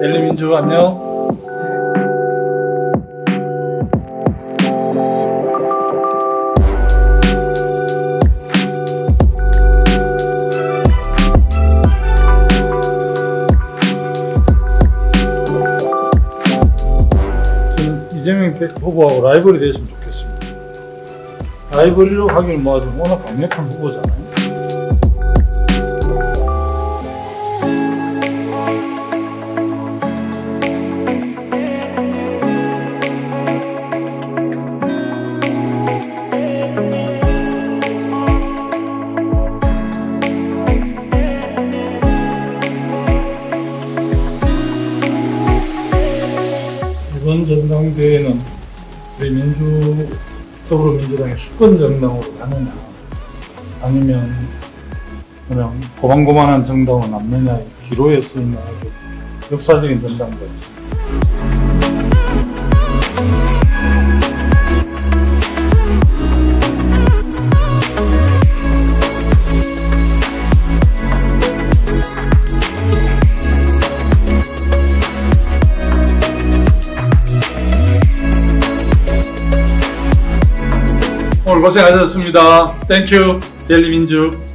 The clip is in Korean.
델리민주 안녕. 이재명 대- 후보하고 라이벌이 됐으면 좋겠습니다. 라이벌로 하기는 뭐 아주 워낙 강력한 후보잖아요. 이번 전당대회는 우리 민주 더불어민주당의 수권 정당으로 가느냐 아니면 그냥 고만고만한 정당으로 남느냐의 기로에 쓰이는 아주 역사적인 전당대회. 오늘 고생하셨습니다. 땡큐 델리민주.